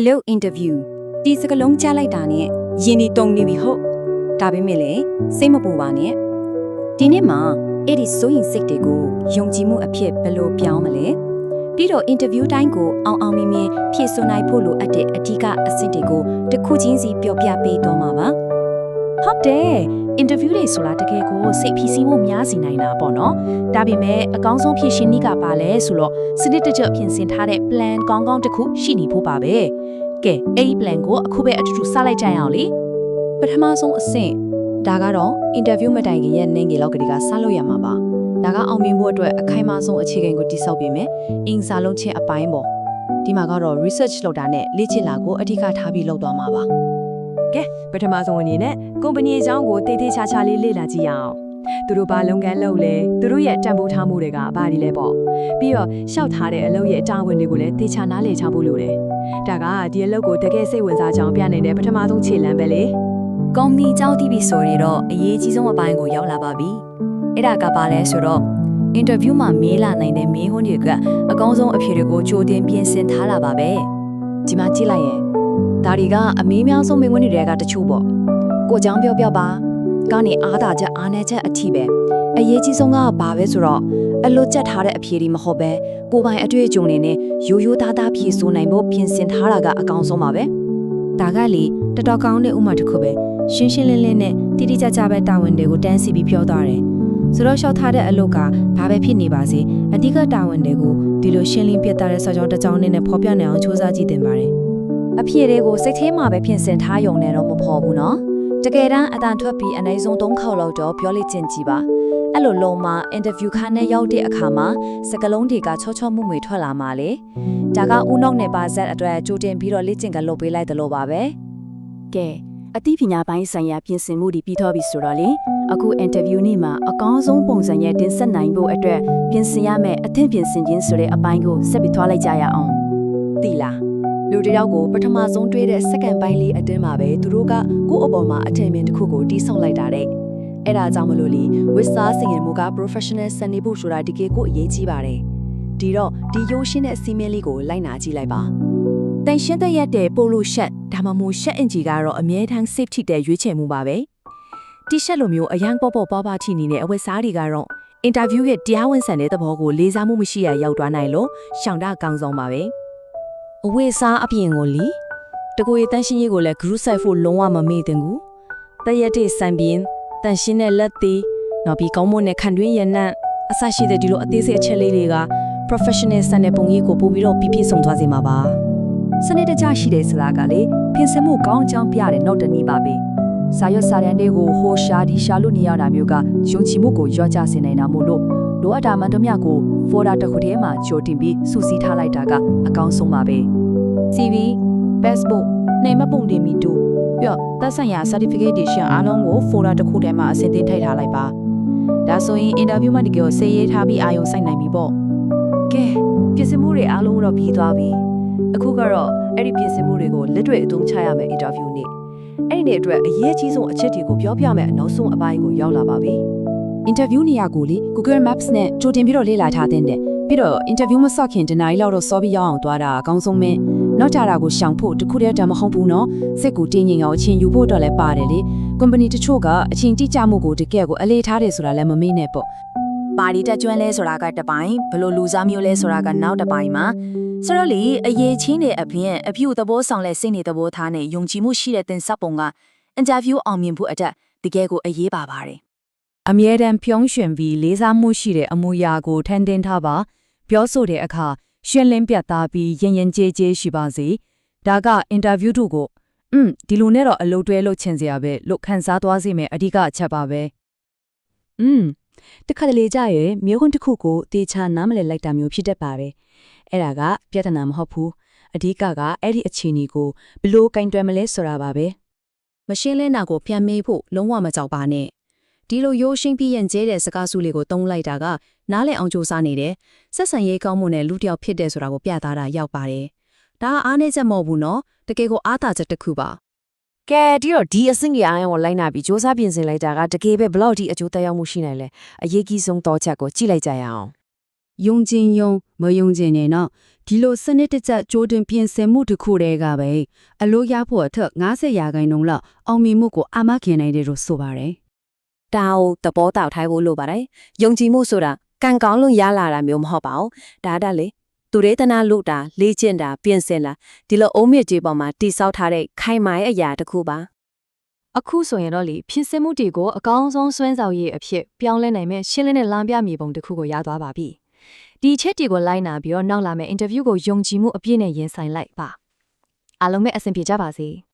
အလုပ်အင်တာဗျူးဒီစကလုံးကြားလိုက်တာနဲ့ယင်းဒီတုံနေပြီဟုတ်ဒါပေမဲ့လေစိတ်မပူပါနဲ့ဒီနေ့မှာအဲ့ဒီစိုးရင်စိတ်တွေကိုယုံကြည်မှုအဖြစ်ဘယ်လိုပြောင်းမလဲပြီးတော့အင်တာဗျူးတိုင်းကိုအောင်အောင်မြင်မြင်ဖြည့်စွနိုင်ဖို့လိုအပ်တဲ့အဓိကအဆင့်တွေကိုတစ်ခုချင်းစီပြောပြပေးတော့မှာပါဟုတ်တယ်အင်တာဗျူးတွေဆိုတာတကယ်ကိုစိတ်ဖိစီးမှုများစီနိုင်တာပေါ့နော်ဒါပေမဲ့အကောင်းဆုံးဖြစ်ရှင်နည်းကပါလဲဆိုတော့စနစ်တကျပြင်ဆင်ထားတဲ့ plan ကောင်းကောင်းတစ်ခုရှိနေဖို့ပါပဲ ကဲအဲ့ဒီ plan ကိုအခုပဲအတူတူစလိုက်ကြရအောင်လေပထမဆုံးအဆင့်ဒါကတော့အင်တာဗျူးမတိုင်ခင်ရဲ့နင်းကြီးလောက်ကလေးကစလို့ရမှာပါဒါကအောင်မြင်ဖို့အတွက်အခိုင်အမာဆုံးအခြေခံကိုတိစောက်ပြင်မယ်အင်စာလုံးချင်းအပိုင်းပေါ့ဒီမှာကတော့ research လုပ်တာနဲ့လေ့ကျင့်လာကိုအဓိကထားပြီးလုပ်သွားမှာပါကဲပထမဆုံးအနေနဲ့ကုမ္ပဏီအကြောင်းကိုတေးသေးချာချာလေးလေ့လာကြည့်ရအောင် သူတို့ဘာလုပ်ငန်းလုပ်လဲသူတို့ရဲ့တန်ဖိုးထားမှုတွေကဘာတွေလဲပေါ့ပြီးတော့ရှောက်ထားတဲ့အလုပ်ရဲ့အတာဝန်တွေကိုလည်းတေချာနားလည်ချဖို့လိုတယ်ဒါကဒီအလုပ်ကိုတကယ်စိတ်ဝင်စားကြောင်းပြနိုင်တဲ့ပထမဆုံးခြေလှမ်းပဲလေကုမ္ပဏီအကြောင်းသိပြီဆိုရင်တော့အရေးကြီးဆုံးအပိုင်းကိုရောက်လာပါပြီအဲ့ဒါကပါလဲဆိုတော့အင်တာဗျူးမှာမေးလာနိုင်တဲ့မေးခွန်းတွေကအကောင်းဆုံးအဖြေတွေကိုကြိုတင်ပြင်ဆင်ထားလာပါပဲဒီမှာကြည့်လိုက်ရင်ဒါတွေကအမေးများဆုံးမေးခွန်းတွေကတချို့ပေါ့ကိုကြောင်ပြောပြပါ ကနေအားသာချက်အားနည်းချက်အထိပဲအရေးကြီးဆုံးကဘာပဲဆိုတော့အလိုကြက်ထားတဲ့အဖြေတွေမဟုတ်ပဲကိုယ်ပိုင်အတွေ့အကြုံတွေနဲ့ရိုးရိုးသားသားဖြေဆိုနိုင်ဖို့ပြင်ဆင်ထားတာကအကောင်းဆုံးပါပဲဒါကလေတော်တော်ကောင်းတဲ့ဥမာတစ်ခုပဲရှင်းရှင်းလင်းလင်းနဲ့တိတိကျကျပဲတာဝန်တွေကိုတန်းစီပြီးပြောသွားတယ်ဆိုတော့ရှောက်ထားတဲ့အလုပ်ကဘာပဲဖြစ်နေပါစေအဓိကတာဝန်တွေကိုဒီလိုရှင်းလင်းပြသတဲ့စာကြောင်းတစ်ကြောင်းနဲ့ဖော်ပြနိုင်အောင်စူးစမ်းကြည့်တင်ပါတယ်အဖြေတွေကိုစိတ်ထဲမှာပဲပြင်ဆင်ထားယုံနဲ့တော့မဖော်ဘူးနော် တကယ်တမ်းအတန်ထွက်ပြီးအနည်းဆုံး၃ခေါက်လောက်တော့ပြောလိကျင်ကြည့်ပါအဲ့လိုလုံးမှာအင်တာဗျူးခန်းနဲ့ရောက်တဲ့အခါမှာစကလုံးတွေကချောချောမှုမွေထွက်လာမှာလေဒါကဦးနောက်နဲ့ပါဇက်အတွက်ကြိုတင်ပြီးတော့လေ့ကျင့်ကလုပ်ပေးလိုက်တယ်လို့ပါပဲကဲအသိပညာပိုင်းဆိုင်ရာပြင်ဆင်မှုတွေပြီးတော့ပြီဆိုတော့လေအခုအင်တာဗျူးနေ့မှာအကောင်းဆုံးပုံစံရဲ့တင်ဆက်နိုင်ဖို့အတွက်ပြင်ဆင်ရမယ့်အသင့်ပြင်ဆင်ခြင်းဆိုတဲ့အပိုင်းကိုဆက်ပြီးသွားလိုက်ကြရအောင်သိလား လူတစ်ယောက်ကိုပထမဆုံးတွေးတဲ့စက္ကန့်ပိုင်းလေးအတွင်းမှာပဲသူတို့ကကိုယ့်အပေါ်မှာအထင်မြင်တစ်ခုကိုတီးဆောင်လိုက်တာတဲ့အဲ့ဒါကြောင့်မလို့လေဝစ်စားစင်ရင်မူက professional စနေဖို့ဆိုတာဒီကေကိုအရေးကြီးပါတယ်ဒီတော့ဒီရိုးရှင်းတဲ့စီမင်းလေးကိုလိုက်နာကြည့်လိုက်ပါတန်ရှင်းတဲ့ရက်တဲ့ပိုလိုရှက်ဒါမှမဟုတ်ရှက်အင်ဂျီကတော့အမြဲတမ်း safe ထိတဲ့ရွေးချယ်မှုပါပဲတီရှက်လိုမျိုးအရန်ပေါ့ပေါ့ပါပါထိနေတဲ့အဝတ်စားတွေကတော့အင်တာဗျူးရဲ့တရားဝင်ဆန်တဲ့သဘောကိုလေးစားမှုမရှိရရောက်သွားနိုင်လို့ရှောင်တာကောင်းဆုံးပါပဲ အဝိစားအပြင်ကိုလီတကိုယ်ရတန်းရှင်းရေးကိုလည်း group site ဖို့လုံးဝမမေ့တင်ဘူးတရက်တဲ့စံပြင်းတန်ရှင်းတဲ့လက်သေးနောက်ပြီးကောင်းမွန်တဲ့ခံတွင်းရနံ့အဆရှိတဲ့ဒီလိုအသေးစိတ်အချက်လေးတွေက professional စံတဲ့ပုံရိပ်ကိုပို့ပြီးတော့ပြည့်ပြည့်စုံသွားစေမှာပါစနစ်တကျရှိတဲ့ဆိုတာကလေပြင်ဆင်မှုကောင်းကြောင်းပြတဲ့နောက်တနည်းပါပဲစာရွက်စာတမ်းတွေကိုဟိုရှာဒီရှာလို့နေရတာမျိုးကယုံကြည်မှုကိုရော့ကျစေနိုင်တာမို့လို့ လိုအပ်တာမှန်သမျှကို folder တစ်ခုထဲမှာကြိုတင်ပြီးစုစည်းထားလိုက်တာကအကောင်းဆုံးပါပဲ CV passport နေမပုံတင်မီတူပြီးတော့သက်ဆိုင်ရာ certification အားလုံးကို folder တစ်ခုထဲမှာအစင်သင်းထည့်ထားလိုက်ပါဒါဆိုရင် interview မှာတကယ်ကိုစေရေးထားပြီးအာရုံစိုက်နိုင်ပြီပေါ့ကဲပြင်ဆင်မှုတွေအားလုံးတော့ပြီးသွားပြီအခုကတော့အဲ့ဒီပြင်ဆင်မှုတွေကိုလက်တွေ့အသုံးချရမယ့် interview နေ့အဲ့ဒီနေ့အတွက်အရေးကြီးဆုံးအချက်တွေကိုပြောပြမယ်အနောက်ဆုံးအပိုင်းကိုရောက်လာပါပြီ interview နေရာကိုလေ Google Maps နဲ့ကြိုတင်ပြီးတော့လေ့လာထားတဲ့တဲ့ပြီးတော့ interview မဆော့ခင်တနားရီလောက်တော့စောပြီးရောက်အောင်သွားတာအကောင်းဆုံးပဲနောက်ကြတာကိုရှောင်ဖို့တခုတည်းတည်းမဟုတ်ဘူးနော်စိတ်ကိုတင်းငင်အောင်အချင်းယူဖို့တော့လည်းပါတယ်လေ company တချို့ကအချင်းတိကျမှုကိုတကယ်ကိုအလေးထားတယ်ဆိုတာလည်းမမေ့နဲ့ပေါ့ပါတီတက်ကျွမ်းလဲဆိုတာကတစ်ပိုင်းဘလို့လူစားမျိုးလဲဆိုတာကနောက်တစ်ပိုင်းမှာဆိုတော့လေအရေးချင်းတဲ့အပြင်အပြုသဘောဆောင်လဲစိတ်နေသဘောထားနဲ့ယုံကြည်မှုရှိတဲ့တင်ဆက်ပုံကအင်တာဗျူးအောင်မြင်ဖို့အတွက်တကယ်ကိုအရေးပါပါတယ် အမြဲတမ်းဖြောင်းရွှင်ပြီးလေးစားမှုရှိတဲ့အမူအရာကိုထန်တင်ထားပါပြောဆိုတဲ့အခါရှင်းလင်းပြတ်သားပြီးရင်ရင်ကျေးကျေးရှိပါစေဒါကအင်တာဗျူးတို့ကိုอืมဒီလိုနဲ့တော့အလုပ်တွဲလုပ်ချင်စရာပဲလို့ခန်းစားသွားစေမယ်အဓိကအချက်ပါပဲอืมတခါတလေကြရဲ့မျိုးခွန်းတစ်ခုကိုတေချာနားမလည်လိုက်တာမျိုးဖြစ်တတ်ပါတယ်အဲ့ဒါကပြဿနာမဟုတ်ဘူးအဓိကကအဲ့ဒီအခြေအနေကိုဘယ်လို့ကင်တွယ်မလဲဆိုတာပါပဲ မရှင်းလင်းတာကိုပြန်မေးဖို့လုံးဝမကြောက်ပါနဲ့ ဒီလိုရိုးရှင်းပြီးရင်ကျဲတဲ့စကားစုလေးကိုတုံးလိုက်တာကနားလည်အောင်စူးစမ်းနေတယ်ဆက်ဆံရေးကောင်းမှုနဲ့လူတစ်ယောက်ဖြစ်တဲ့ဆိုတာကိုပြသတာရောက်ပါတယ်ဒါကအားနည်းချက်မဟုတ်ဘူးနော်တကယ်ကိုအားသာချက်တစ်ခုပါကဲဒီတော့ဒီအဆင့်ကြီးအားကိုလိုက်နာပြီးစ조사ပြင်ဆင်လိုက်တာကတကယ်ပဲဘလောက်ဒီအကျိုးသက်ရောက်မှုရှိနိုင်လဲအရေးကြီးဆုံးတော့ချက်ကိုကြည့်လိုက်ကြရအောင်ယုံကျင်ယုံမယုံကျင်နေတော့ဒီလိုစနစ်တကျကြိုတင်ပြင်ဆင်မှုတစ်ခုတည်းကပဲအလို့ရဖို့အထက်90ရာခိုင်နှုန်းလောက်အောင်မြင်မှုကိုအာမခံနိုင်တယ်လို့ဆိုပါတယ် ဒါကိုသဘောတောက်ထိုင်ဖို့လိုပါတယ်ယုံကြည်မှုဆိုတာကံကောင်းလို့ရလာတာမျိုးမဟုတ်ပါဘူးဒါတက်လေသူရေတနာလို့တာလေ့ကျင့်တာပြင်ဆင်လာဒီလိုအုံးမြစ်ကြီးပေါ်မှာတိဆောက်ထားတဲ့ခိုင်မာရဲ့အရာတစ်ခုပါအခုဆိုရင်တော့လေဖြစ်စင်မှုတွေကိုအကောင်းဆုံးစွမ်းဆောင်ရည်အဖြစ်ပြောင်းလဲနိုင်မဲ့ရှင်းလင်းတဲ့လမ်းပြမြေပုံတစ်ခုကိုရသွားပါပြီ။ဒီအချက်တွေကိုလိုက်နာပြီးတော့နောက်လာမယ့်အင်တာဗျူးကိုယုံကြည်မှုအပြည့်နဲ့ရင်ဆိုင်လိုက်ပါ။အားလုံးပဲအဆင်ပြေကြပါစေ။